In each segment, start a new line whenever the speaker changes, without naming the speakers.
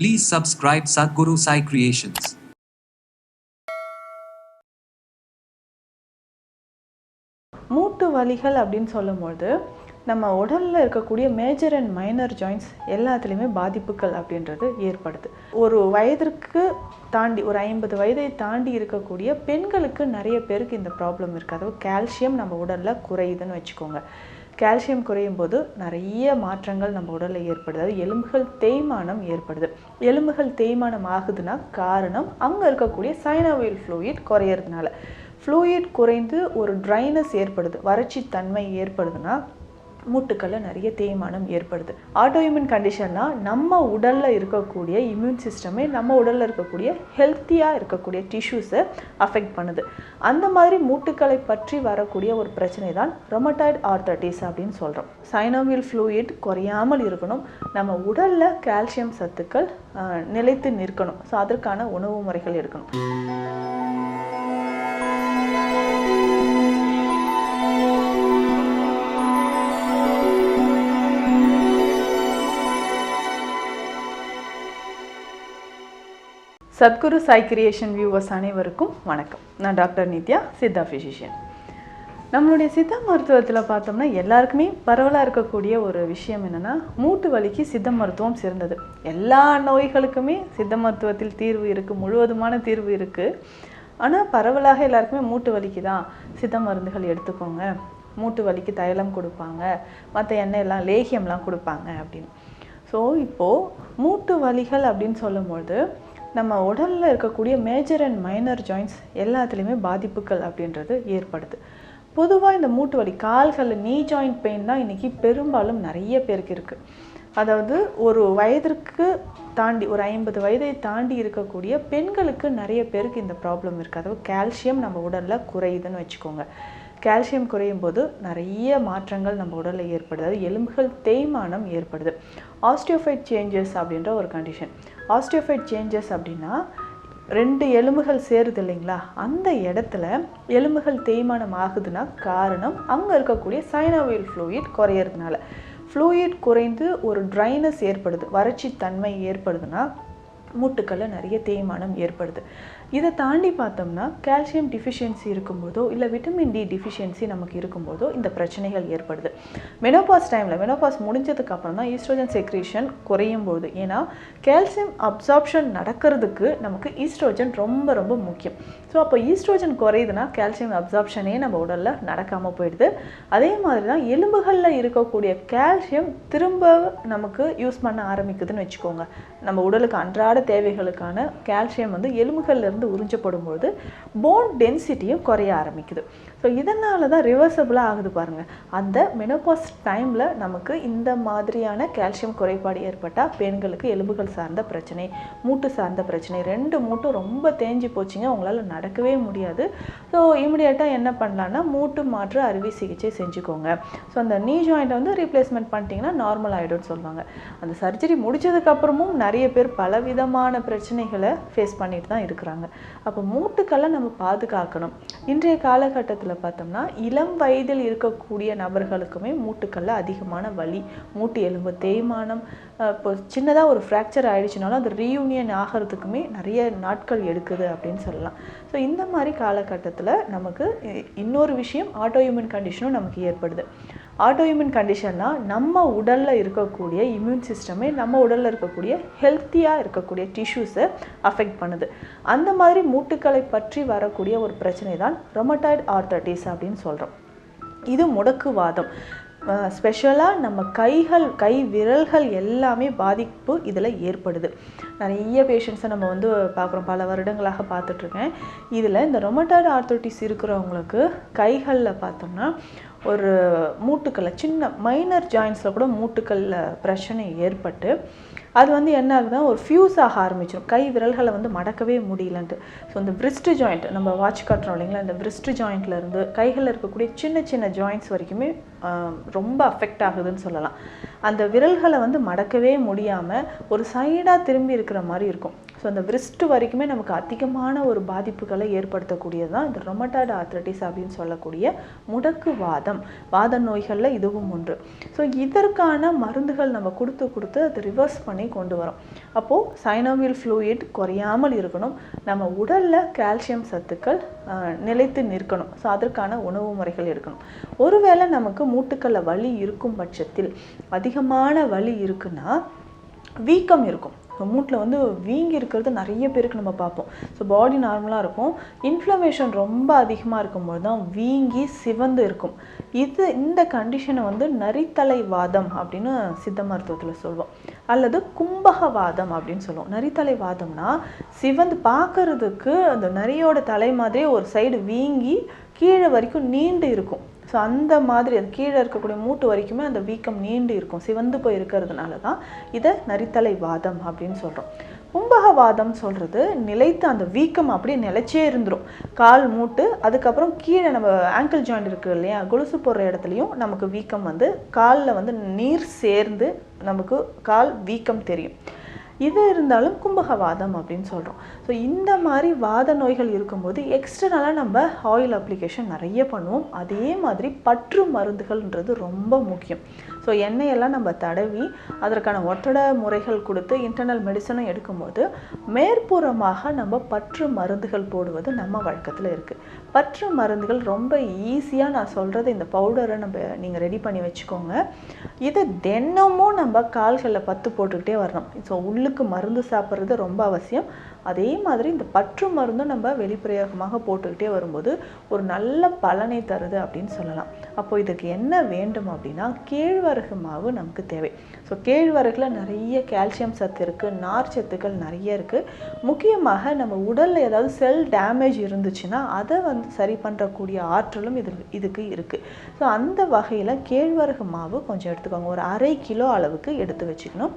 Please subscribe Sadhguru Sai Creations.
மூட்டு வலிகள் அப்படின்னு சொல்லும்போது நம்ம உடலில் இருக்கக்கூடிய மேஜர் அண்ட் மைனர் ஜாயின்ஸ் எல்லாத்துலேயுமே பாதிப்புகள் அப்படின்றது ஏற்படுது. ஒரு வயதிற்கு தாண்டி ஒரு ஐம்பது வயதை தாண்டி இருக்கக்கூடிய பெண்களுக்கு நிறைய பேருக்கு இந்த ப்ராப்ளம் இருக்குது அதாவது கால்சியம் நம்ம உடலில் குறையுதுன்னு வச்சுக்கோங்க. கால்சியம் குறையும் போது நிறைய மாற்றங்கள் நம்ம உடலில் ஏற்படுது. அதாவது எலும்புகள் தேய்மானம் ஏற்படுது. எலும்புகள் தேய்மானம் ஆகுதுன்னா காரணம் அங்கே இருக்கக்கூடிய சைனோவியல் ஃப்ளூயிட் குறையறதுனால. ஃப்ளூயிட் குறைந்து ஒரு ட்ரைனஸ் ஏற்படுது. வறட்சி தன்மை ஏற்படுதுன்னா மூட்டுக்களில் நிறைய தேய்மானம் ஏற்படுது. ஆட்டோஇம்யூன் கண்டிஷன்னா நம்ம உடலில் இருக்கக்கூடிய இம்யூன் சிஸ்டமே நம்ம உடலில் இருக்கக்கூடிய ஹெல்த்தியாக இருக்கக்கூடிய டிஷ்யூஸை அஃபெக்ட் பண்ணுது. அந்த மாதிரி மூட்டுக்களை பற்றி வரக்கூடிய ஒரு பிரச்சனை தான் ரொமட்டாய்டு ஆர்த்தட்டிஸ் அப்படின்னு சொல்கிறோம் சைனோவியல் ஃப்ளூயிட் குறையாமல் இருக்கணும். நம்ம உடலில் கால்சியம் சத்துக்கள் நிலைத்து நிற்கணும். ஸோ அதற்கான உணவு முறைகள் எடுக்கணும் சத்குரு சாய் கிரியேஷன் வியூவர்ஸ் அனைவருக்கும் வணக்கம். நான் டாக்டர் நித்யா சித்தா ஃபிசிஷியன் நம்மளுடைய சித்த மருத்துவத்தில் பார்த்தோம்னா எல்லாருக்குமே பரவலாக இருக்கக்கூடிய ஒரு விஷயம் என்னென்னா மூட்டு வலிக்கு சித்த மருத்துவம் சிறந்தது. எல்லா நோய்களுக்குமே சித்த மருத்துவத்தில் தீர்வு இருக்குது முழுவதுமான தீர்வு இருக்குது ஆனால் பரவலாக எல்லாருக்குமே மூட்டு வலிக்கு தான் சித்த மருந்துகள் எடுத்துக்கோங்க. மூட்டு வலிக்கு தைலம் கொடுப்பாங்க மற்ற எண்ணெயெல்லாம் லேகியம்லாம் கொடுப்பாங்க அப்படின்னு. ஸோ இப்போது மூட்டு வலிகள் அப்படின்னு சொல்லும்பொழுது நம்ம உடலில் இருக்கக்கூடிய மேஜர் அண்ட் மைனர் ஜாயின்ஸ் எல்லாத்துலேயுமே பாதிப்புகள் அப்படின்றது ஏற்படுது. பொதுவாக இந்த மூட்டு வலி கால்களில் நீ ஜாயிண்ட் பெயின் தான் இன்றைக்கி பெரும்பாலும் நிறைய பேருக்கு இருக்குது அதாவது ஒரு வயதிற்கு தாண்டி ஒரு ஐம்பது வயதை தாண்டி இருக்கக்கூடிய பெண்களுக்கு நிறைய பேருக்கு இந்த ப்ராப்ளம் இருக்குது அதாவது கால்சியம் நம்ம உடலில் குறையுதுன்னு வச்சுக்கோங்க. கால்சியம் குறையும் போது நிறைய மாற்றங்கள் நம்ம உடலில் ஏற்படுது. அதாவது எலும்புகள் தேய்மானம் ஏற்படுது. ஆஸ்டியோஃபைட் சேஞ்சஸ் அப்படின்ற ஒரு கண்டிஷன் ஆஸ்டியோஃபைட் சேஞ்சஸ் அப்படின்னா ரெண்டு எலும்புகள் சேருது இல்லைங்களா? அந்த இடத்துல எலும்புகள் தேய்மானம் ஆகுதுன்னா காரணம் அங்கே இருக்கக்கூடிய சைனோவியல் ஃப்ளூயிட் குறையறதுனால. ஃப்ளூயிட் குறைந்து ஒரு ட்ரைனஸ் ஏற்படுது வறட்சி தன்மை ஏற்படுதுன்னா மூட்டுக்களில் நிறைய தேய்மானம் ஏற்படுது. இதை தாண்டி பார்த்தோம்னா கால்சியம் டிஃபிஷியன்சி இருக்கும்போதோ இல்லை விட்டமின் டி டிஃபிஷியன்சி நமக்கு இருக்கும்போதோ இந்த பிரச்சனைகள் ஏற்படுது. மெனோபாஸ் டைமில் மெனோபாஸ் முடிஞ்சதுக்கு அப்புறம் தான் ஈஸ்ட்ரோஜன் செக்ரேஷன் குறையும் போது. ஏன்னா கால்சியம் அப்சார்ப்ஷன் நடக்கிறதுக்கு நமக்கு ஈஸ்ட்ரோஜன் ரொம்ப ரொம்ப முக்கியம். ஸோ அப்போ ஈஸ்ட்ரோஜன் குறையுதுன்னா கால்சியம் அப்சார்ப்ஷனே நம்ம உடலில் நடக்காமல் போயிடுது. அதே மாதிரி தான் எலும்புகளில் இருக்கக்கூடிய கால்சியம் திரும்ப நமக்கு யூஸ் பண்ண ஆரம்பிக்குதுன்னு வச்சுக்கோங்க. நம்ம உடலுக்கு அன்றாட தேவைகளுக்கான கால்சியம் வந்து எலும்புகளில் இருந்து உறிஞ்சப்படும் பொழுது போன் டென்சிட்டியும் குறைய ஆரம்பிக்குது. ஸோ இதனால தான் ரிவர்சபிளாக ஆகுது பாருங்கள் அந்த மெனோபாஸ் டைமில் நமக்கு இந்த மாதிரியான கால்சியம் குறைபாடு ஏற்பட்டால் பெண்களுக்கு எலும்புகள் சார்ந்த பிரச்சனை மூட்டு சார்ந்த பிரச்சனை ரெண்டு மூட்டும் ரொம்ப தேஞ்சு போச்சுங்க. உங்களால் நடக்கவே முடியாது. ஸோ இமிடியேட்டாக என்ன பண்ணலான்னா மூட்டு மாற்று அறுவை சிகிச்சை செஞ்சுக்கோங்க. ஸோ அந்த நீ ஜாயிண்ட்டை வந்து ரீப்ளேஸ்மெண்ட் பண்ணிட்டீங்கன்னா நார்மல் ஆகிடும்னு சொல்லுவாங்க. அந்த சர்ஜரி முடிச்சதுக்கப்புறமும் நிறைய பேர் பலவிதமான பிரச்சனைகளை ஃபேஸ் பண்ணிட்டு தான் இருக்கிறாங்க. அப்போ மூட்டுக்களை நம்ம பாதுகாக்கணும். இன்றைய காலகட்டத்தில் பார்த்தோம்னா இளம் வயதில் இருக்கக்கூடிய நபர்களுக்குமே மூட்டுக்கல்ல அதிகமான வலி மூட்டு எலும்பு தேய்மானம் இப்போ சின்னதாக ஒரு ஃப்ராக்சர் ஆயிடுச்சுனாலும் அது ரீயூனியன் ஆகிறதுக்குமே நிறைய நாட்கள் எடுக்குது அப்படின்னு சொல்லலாம். ஸோ இந்த மாதிரி காலகட்டத்தில் நமக்கு இ- இன்னொரு விஷயம் ஆட்டோ ஹியூமன் கண்டிஷனும் நமக்கு ஏற்படுது. ஆட்டோஇம்யூன் கண்டிஷன்னால் நம்ம உடலில் இருக்கக்கூடிய இம்யூன் சிஸ்டமே நம்ம உடலில் இருக்கக்கூடிய ஹெல்த்தியாக இருக்கக்கூடிய டிஷ்யூஸை அஃபெக்ட் பண்ணுது. அந்த மாதிரி மூட்டுக்களை பற்றி வரக்கூடிய ஒரு பிரச்சனை தான் ரொமட்டாய்டு ஆர்த்தட்டிஸ் அப்படின்னு சொல்கிறோம் இது முடக்குவாதம். ஸ்பெஷலாக நம்ம கைகள் கை விரல்கள் எல்லாமே பாதிப்பு இதில் ஏற்படுது. நிறைய பேஷண்ட்ஸை நம்ம வந்து பார்க்குறோம். பல வருடங்களாக பார்த்துட்ருக்கேன் இதில் இந்த ரொமட்டாய்டு ஆர்த்தோட்டிஸ் இருக்கிறவங்களுக்கு கைகளில் பார்த்தோம்னா ஒரு மூட்டுக்களில் சின்ன மைனர் ஜாயின்ஸில் கூட மூட்டுக்களில் பிரச்சனை ஏற்பட்டு அது வந்து என்ன ஆகுதுன்னா ஒரு ஃபியூஸ் ஆக ஆரம்பிச்சிடும் கை விரல்களை வந்து மடக்கவே முடியலன்ட்டு. ஸோ இந்த பிரிஸ்ட் ஜாயிண்ட் நம்ம வாட்ச் காட்டுறோம் இல்லைங்களா? இந்த பிரிஸ்ட் ஜாயிண்ட்லேருந்து கைகளில் இருக்கக்கூடிய சின்ன சின்ன ஜாயிண்ட்ஸ் வரைக்குமே ரொம்ப அஃபெக்ட் ஆகுதுன்னு சொல்லலாம். அந்த விரல்களை வந்து மடக்கவே முடியாமல் ஒரு சைடாக திரும்பி இருக்கிற மாதிரி இருக்கும். ஸோ அந்த விரிஸ்ட் வரைக்குமே நமக்கு அதிகமான ஒரு பாதிப்புகளை ஏற்படுத்தக்கூடியது தான் இந்த ரொமட்டாய்டு ஆர்த்ரட்டிஸ் அப்படின்னு சொல்லக்கூடிய முடக்கு வாதம் வாத நோய்களில் இதுவும் ஒன்று. ஸோ இதற்கான மருந்துகள் நம்ம கொடுத்து கொடுத்து அதை ரிவர்ஸ் பண்ணி கொண்டு வரோம். அப்போது சைனோவியல் ஃப்ளூயிட் குறையாமல் இருக்கணும். நம்ம உடலில் கால்சியம் சத்துக்கள் நிலைத்து நிற்கணும். ஸோ அதற்கான உணவு முறைகள் இருக்கணும் ஒருவேளை நமக்கு மூட்டுக்களில் வலி இருக்கும் பட்சத்தில் அதிகமான வலி இருக்குன்னா வீக்கம் இருக்கும். மூட்டில் வந்து வீங்கி இருக்கிறது நிறைய பேருக்கு நம்ம பார்ப்போம். ஸோ பாடி நார்மலாக இருக்கும். இன்ஃப்ளமேஷன் ரொம்ப அதிகமாக இருக்கும்போது தான் வீங்கி சிவந்து இருக்கும். இது இந்த கண்டிஷனை வந்து நரித்தலை வாதம் அப்படின்னு சித்த மருத்துவத்தில் சொல்லுவோம் அல்லது கும்பகவாதம் அப்படின்னு சொல்லுவோம் நரித்தலை வாதம்னா சிவந்து பார்க்கறதுக்கு அந்த நரியோட தலை மாதிரியே ஒரு சைடு வீங்கி கீழே வரைக்கும் நீண்டு இருக்கும். ஸோ அந்த மாதிரி அது கீழே இருக்கக்கூடிய மூட்டு வரைக்குமே அந்த வீக்கம் நீண்டு இருக்கும். சிவந்து போய் இருக்கிறதுனால தான் இதை நரித்தலை வாதம் அப்படின்னு சொல்கிறோம் கும்பகவாதம் சொல்கிறது நிலைத்து அந்த வீக்கம் அப்படியே நிலைச்சே இருந்துடும் கால் மூட்டு அதுக்கப்புறம் கீழே நம்ம ஆங்கிள் ஜாயிண்ட் இருக்குது இல்லையா? கொலுசு போடுற இடத்துலையும் நமக்கு வீக்கம் வந்து காலில் வந்து நீர் சேர்ந்து நமக்கு கால் வீக்கம் தெரியும். இது இருந்தாலும் கும்பகவாதம் அப்படின்னு சொல்கிறோம் ஸோ இந்த மாதிரி வாத நோய்கள் இருக்கும்போது எக்ஸ்டர்னலாக நம்ம ஆயில் அப்ளிகேஷன் நிறைய பண்ணுவோம். அதே மாதிரி பற்று மருந்துகள்ன்றது ரொம்ப முக்கியம். ஸோ எண்ணெயெல்லாம் நம்ம தடவி அதற்கான ஒத்தட முறைகள் கொடுத்து இன்டர்னல் மெடிசனும் எடுக்கும்போது மேற்புறமாக நம்ம பற்று மருந்துகள் போடுவது நம்ம வழக்கத்தில் இருக்குது பற்று மருந்துகள் ரொம்ப ஈஸியாக நான் சொல்கிறது இந்த பவுடரை நம்ம நீங்கள் ரெடி பண்ணி வச்சுக்கோங்க. இது தினமும் நம்ம கால்களில் பத்து போட்டுக்கிட்டே வரணும். ஸோ உள்ளுக்கு மருந்து சாப்பிட்றது ரொம்ப அவசியம். அதே மாதிரி இந்த பற்று மருந்தும் நம்ம வெளிப்பிரயோகமாக போட்டுக்கிட்டே வரும்போது ஒரு நல்ல பலனை தருது அப்படின்னு சொல்லலாம். அப்போ இதுக்கு என்ன வேண்டும் அப்படின்னா கேழ்வரகு மாவு நமக்கு தேவை. ஸோ கேழ்வரகில் நிறைய கால்சியம் சத்து இருக்குது நார் சத்துக்கள் நிறைய இருக்குது முக்கியமாக நம்ம உடலில் ஏதாவது செல் டேமேஜ் இருந்துச்சுன்னா அதை வந்து சரி பண்ணுறக்கூடிய ஆற்றலும் இது இதுக்கு இருக்குது ஸோ அந்த வகையில் கேழ்வரகு மாவு கொஞ்சம் எடுத்துக்கோங்க. ஒரு அரை கிலோ அளவுக்கு எடுத்து வச்சுக்கணும்.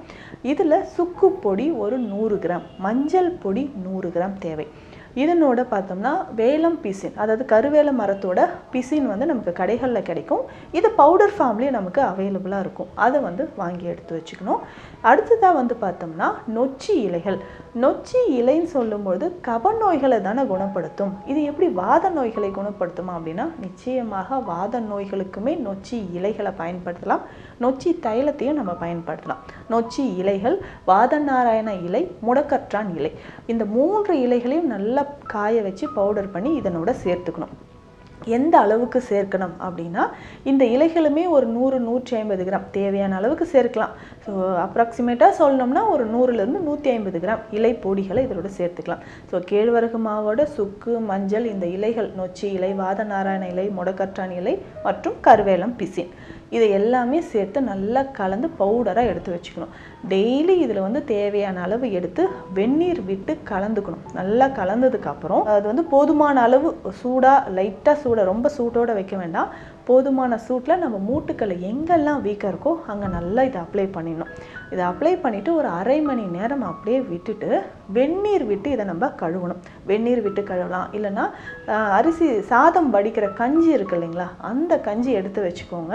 இதில் சுக்கு பொடி ஒரு நூறு கிராம் மஞ்சள் பொடி நூறு கிராம் தேவை. இதனோட பார்த்தோம்னா வேலம் பிசின் அதாவது கருவேல மரத்தோட பிசின் வந்து நமக்கு கடைகளில் கிடைக்கும். இது பவுடர் ஃபார்ம்லேயே நமக்கு அவைலபிளாக இருக்கும். அதை வந்து வாங்கி எடுத்து வச்சுக்கணும். அடுத்ததாக வந்து பார்த்தோம்னா நொச்சி இலைகள். நொச்சி இலைன்னு சொல்லும்பொழுது கப நோய்களை தானே குணப்படுத்தும். இது எப்படி வாத நோய்களை குணப்படுத்துமா அப்படின்னா நிச்சயமாக வாத நோய்களுக்குமே நொச்சி இலைகளை பயன்படுத்தலாம். நொச்சி தைலத்தையும் நம்ம பயன்படுத்தலாம். நொச்சி இலைகள் வாத நாராயண இலை முடக்கற்றான் இலை. இந்த மூன்று இலைகளையும் நல்லா காய வச்சு பவுடர் பண்ணி இதனோட சேர்த்துக்கணும். எந்த அளவுக்கு சேர்க்கணும் அப்படின்னா இந்த இலைகளுமே ஒரு நூறு நூற்றி ஐம்பது கிராம். தேவையான அளவுக்கு சேர்க்கலாம். ஸோ அப்ராக்சிமேட்டாக சொல்லணும்னா ஒரு நூறுலேருந்து நூற்றி ஐம்பது கிராம் இலை பொடிகளை இதோட சேர்த்துக்கலாம். ஸோ கேழ்வரகு மாவோட சுக்கு மஞ்சள் இந்த இலைகள் நொச்சி இலை வாத நாராயண இலை முடக்கற்றான் இலை மற்றும் கருவேலம் பிசின். இதை எல்லாமே சேர்த்து நல்லா கலந்து பவுடராக எடுத்து வச்சுக்கணும். டெய்லி இதில் வந்து தேவையான அளவு எடுத்து வெந்நீர் விட்டு கலந்துக்கணும். நல்லா கலந்ததுக்கப்புறம் அது வந்து போதுமான அளவு சூடாக லைட்டாக சூடாக ரொம்ப சூட்டோடு வைக்க வேண்டாம். போதுமான சூட்டில் நம்ம மூட்டுக்களை எங்கெல்லாம் வீக்காக இருக்கோ அங்கே நல்லா இதை அப்ளை பண்ணிடணும். இதை அப்ளை பண்ணிவிட்டு ஒரு அரை மணி நேரம் அப்படியே விட்டுட்டு வெந்நீர் விட்டு இதை நம்ம கழுவணும். வெந்நீர் விட்டு கழுவலாம். இல்லைன்னா அரிசி சாதம் வடிக்கிற கஞ்சி இருக்கு இல்லைங்களா அந்த கஞ்சி எடுத்து வச்சுக்கோங்க.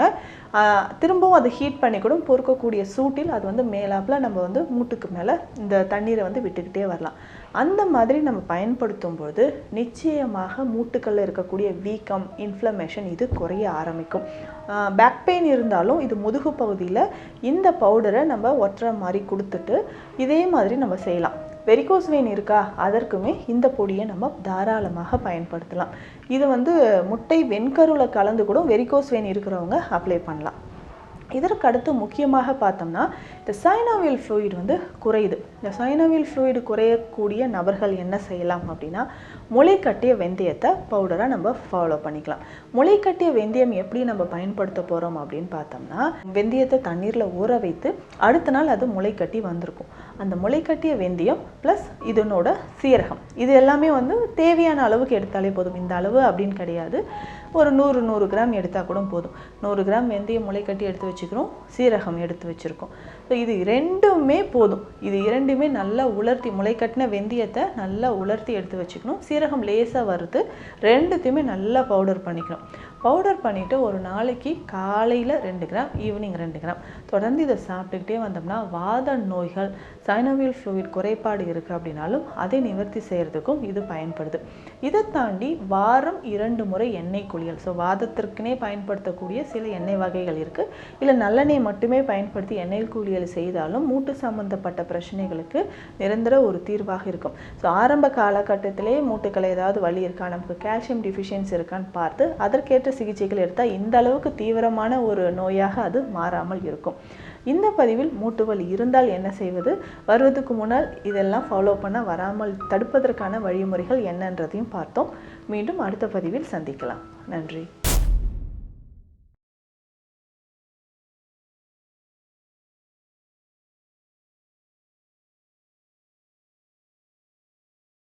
திரும்பவும் அதை ஹீட் பண்ணி கூட பொறுக்கக்கூடிய சூட்டில் அது வந்து மேலாப்பில் நம்ம வந்து மூட்டுக்கு மேலே இந்த தண்ணீரை வந்து விட்டுக்கிட்டே வரலாம். அந்த மாதிரி நம்ம பயன்படுத்தும் போது நிச்சயமாக மூட்டுக்களில் இருக்கக்கூடிய வீக்கம் இன்ஃப்ளமேஷன் இது குறைய ஆரம்பிக்கும். பேக் பெயின் இருந்தாலும் இது முதுகு பகுதியில் இந்த பவுடரை நம்ம ஒட்டுற மாதிரி கொடுத்துட்டு இதே மாதிரி நம்ம செய்யலாம். வெரிகோஸ் வெயின் இருக்கா? அதற்குமே இந்த பொடியை நம்ம தாராளமாக பயன்படுத்தலாம். இது வந்து முட்டை வெண்கருவில் கலந்து கூட வெரிகோஸ் வெயின் இருக்கிறவங்க அப்ளை பண்ணலாம். இதற்கு அடுத்து முக்கியமாக பார்த்தோம்னா இந்த சைனோவியல் ஃப்ளூயிட் வந்து குறையுது. இந்த சைனோவியல் ஃப்ளூயிடு குறையக்கூடிய நபர்கள் என்ன செய்யலாம் அப்படின்னா முளைக்கட்டிய வெந்தயத்தை பவுடராக நம்ம ஃபாலோ பண்ணிக்கலாம். முளைக்கட்டிய வெந்தயம் எப்படி நம்ம பயன்படுத்த போகிறோம் அப்படின்னு பார்த்தோம்னா வெந்தயத்தை தண்ணீரில் ஊற வைத்து அடுத்த நாள் அது முளைக்கட்டி வந்திருக்கும். அந்த முளைக்கட்டிய வெந்தயம் ப்ளஸ் இதனோட சீரகம். இது எல்லாமே வந்து தேவையான அளவுக்கு எடுத்தாலே போதும். இந்த அளவு அப்படின்னு கிடையாது. ஒரு நூறு நூறு கிராம் எடுத்தால் கூட போதும். நூறு கிராம் வெந்தயம் முளைக்கட்டி எடுத்து வச்சுக்கிறோம். சீரகம் எடுத்து வச்சுருக்கோம். ஸோ இது ரெண்டுமே போதும். இது இரண்டுமே நல்லா உலர்த்தி முளைக்கட்டின வெந்தயத்தை நல்லா உலர்த்தி எடுத்து வச்சுக்கணும். சீரகம் லேசாக வறுத்து ரெண்டுத்தையுமே நல்லா பவுடர் பண்ணிக்கணும். பவுடர் பண்ணிவிட்டு ஒரு நாளைக்கு காலையில் ரெண்டு கிராம் ஈவினிங் ரெண்டு கிராம் தொடர்ந்து இதை சாப்பிட்டுக்கிட்டே வந்தோம்னா வாத நோய்கள் சைனோவியல் ஃப்ளூயிட் குறைபாடு இருக்குது அப்படின்னாலும் அதை நிவர்த்தி செய்கிறதுக்கும் இது பயன்படுது. இதை தாண்டி வாரம் இரண்டு முறை எண்ணெய் குளியல். ஸோ வாதத்திற்குனே பயன்படுத்தக்கூடிய சில எண்ணெய் வகைகள் இருக்குது இல்லை நல்லெண்ணெய் மட்டுமே பயன்படுத்தி எண்ணெய் குளியல் செய்தாலும் மூட்டு சம்பந்தப்பட்ட பிரச்சனைகளுக்கு நிரந்தர ஒரு தீர்வாக இருக்கும். ஸோ ஆரம்ப காலகட்டத்திலே மூட்டுக்களை ஏதாவது வலி இருக்கா? நமக்கு கால்சியம் டிஃபிஷியன்சி இருக்கான்னு பார்த்து அதற்கேற்ற சிகிச்சைகள் எடுத்தால் இந்த அளவுக்கு தீவிரமான ஒரு நோயாக அது மாறாமல் இருக்கும். இந்த பதிவில் மூட்டு வலி இருந்தால் என்ன செய்வது? வருவதற்கு முன்னால் இதெல்லாம் ஃபாலோ பண்ண வராமல் தடுப்பதற்கான வழிமுறைகள் என்னன்றதையும் பார்த்தோம். மீண்டும் அடுத்த பதிவில் சந்திக்கலாம். நன்றி.